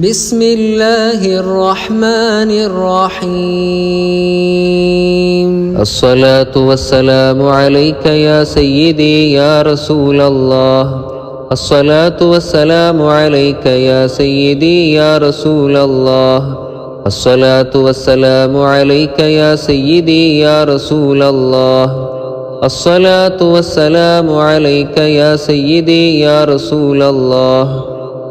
بسم الله الرحمن الرحيم. الصلاة والسلام عليك يا سيدي يا رسول الله. الصلاة والسلام عليك يا سيدي يا رسول الله. الصلاة والسلام عليك يا سيدي يا رسول الله. الصلاة والسلام عليك يا سيدي يا رسول الله.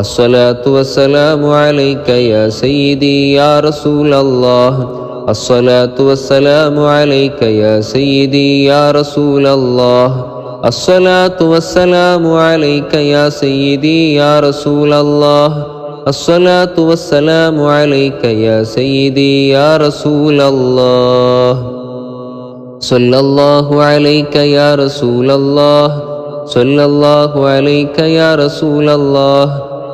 الصلاة والسلام عليك يا سيدي يا رسول الله. الصلاة والسلام عليك يا سيدي يا رسول الله. الصلاة والسلام عليك يا سيدي يا رسول الله. الصلاة والسلام عليك يا سيدي يا رسول الله. صلى الله عليك يا رسول الله. صلى الله عليك يا رسول الله.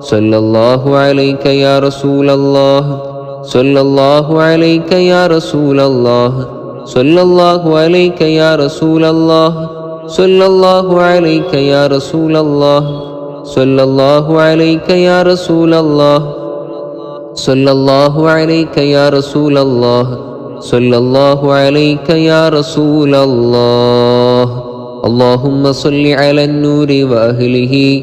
صلى الله عليك يا رسول الله صلى الله عليك يا رسول الله صلى الله عليك يا رسول الله صلى الله عليك يا رسول الله صلى الله عليك يا رسول الله صلى الله عليك يا رسول الله صلى الله عليك يا رسول الله اللهم صل على النور وأهله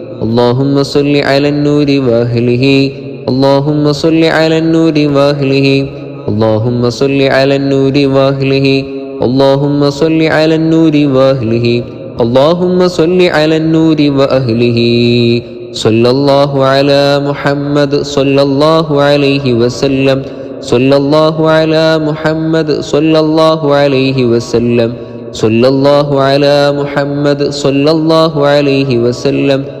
اللهم صل على النور وأهله اللهم صل على النور وأهله اللهم صل على النور وأهله اللهم صل على النور وأهله اللهم صل على النور وأهله صلى الله على محمد صلى الله عليه وسلم صلى الله على محمد صلى الله عليه وسلم صلى الله على محمد صلى الله عليه وسلم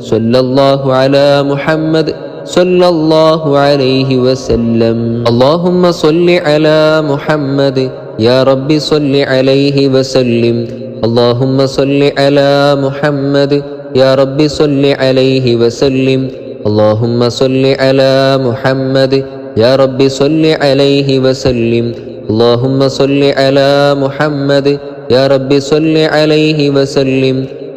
സല്ലല്ലാഹു അലാ മുഹമ്മദ് സല്ലല്ലാഹു അലൈഹി വസല്ലം. അല്ലാഹുമ്മ സല്ലി അലാ മുഹമ്മദ് യാ റബ്ബി സല്ലി അലൈഹി വസല്ലിം. അല്ലാഹുമ്മ സല്ലി അലാ മുഹമ്മദ് യാ റബ്ബി സല്ലി അലൈഹി വസല്ലിം. അല്ലാഹുമ്മ സല്ലി അലാ മുഹമ്മദ് യാ റബ്ബി സല്ലി അലൈഹി വസല്ലിം. اللهم صل على محمد يا رب صل عليه وسلم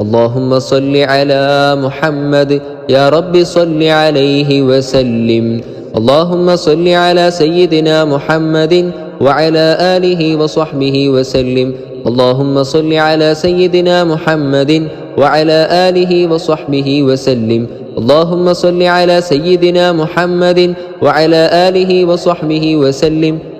اللهم صل على محمد. يا رب صل عليه وسلم. اللهم صل على سيدنا محمد وعلى آله وصحبه وسلم. اللهم صل على سيدنا محمد وعلى آله وصحبه وسلم. اللهم صل على سيدنا محمد وعلى آله وصحبه وسلم.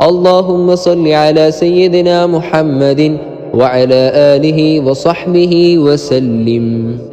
اللهم صل على سيدنا محمد وعلى آله وصحبه وسلم.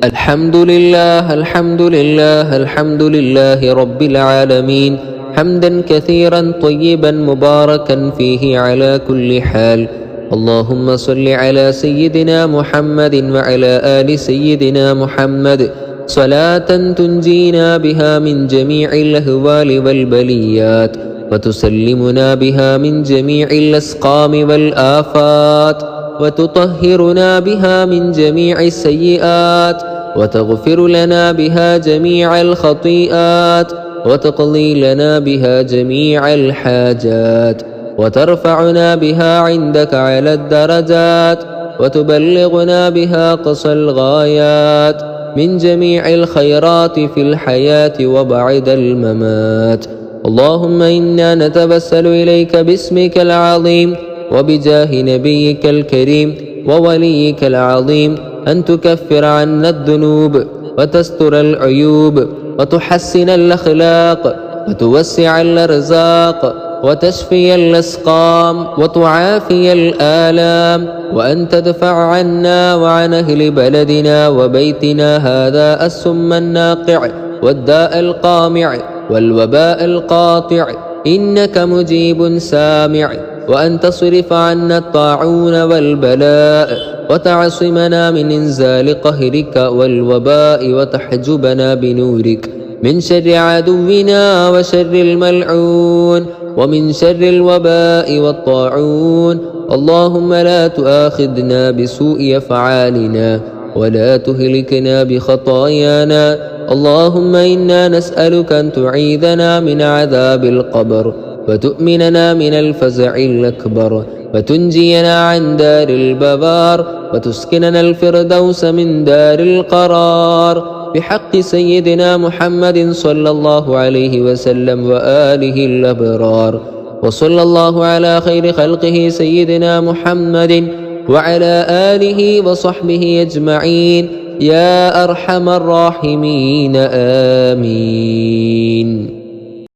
الحمد لله الحمد لله الحمد لله رب العالمين. حمدا كثيرا طيبا مباركا فيه على كل حال. اللهم صل على سيدنا محمد وعلى آل سيدنا محمد. صلاة تنجينا بها من جميع الأهوال والبليات. وتسلمنا بها من جميع الأسقام والآفات وتطهرنا بها من جميع السيئات وتغفر لنا بها جميع الخطيئات وتقضي لنا بها جميع الحاجات وترفعنا بها عندك على الدرجات وتبلغنا بها قصى الغايات من جميع الخيرات في الحياة وبعد الممات. اللهم إنا نتبسل إليك باسمك العظيم وبجاه نبيك الكريم ووليك العظيم أن تكفر عنا الذنوب وتستر العيوب وتحسن الأخلاق وتوسع الأرزاق وتشفي الأسقام وتعافي الآلام وأن تدفع عنا وعن أهل بلدنا وبيتنا هذا السم الناقع والداء القامع والوباء القاطع إنك مجيب سامع وأن تصرف عنا الطاعون والبلاء وتعصمنا من إنزال قهرك والوباء وتحجبنا بنورك. من شر عدونا وشر الملعون ومن شر الوباء والطاعون. اللهم لا تؤاخذنا بسوء أفعالنا ولا تهلكنا بخطايانا. اللهم إنا نسألك أن تعيذنا من عذاب القبر وتؤمننا من الفزع الأكبر وتنجينا عن دار الببار وتسكننا الفردوس من دار القرار. بحق سيدنا محمد صلى الله عليه وسلم وآله الأبرار. وصلى الله على خير خلقه سيدنا محمد وعلى آله وصحبه أجمعين. يا أرحم الراحمين آمين.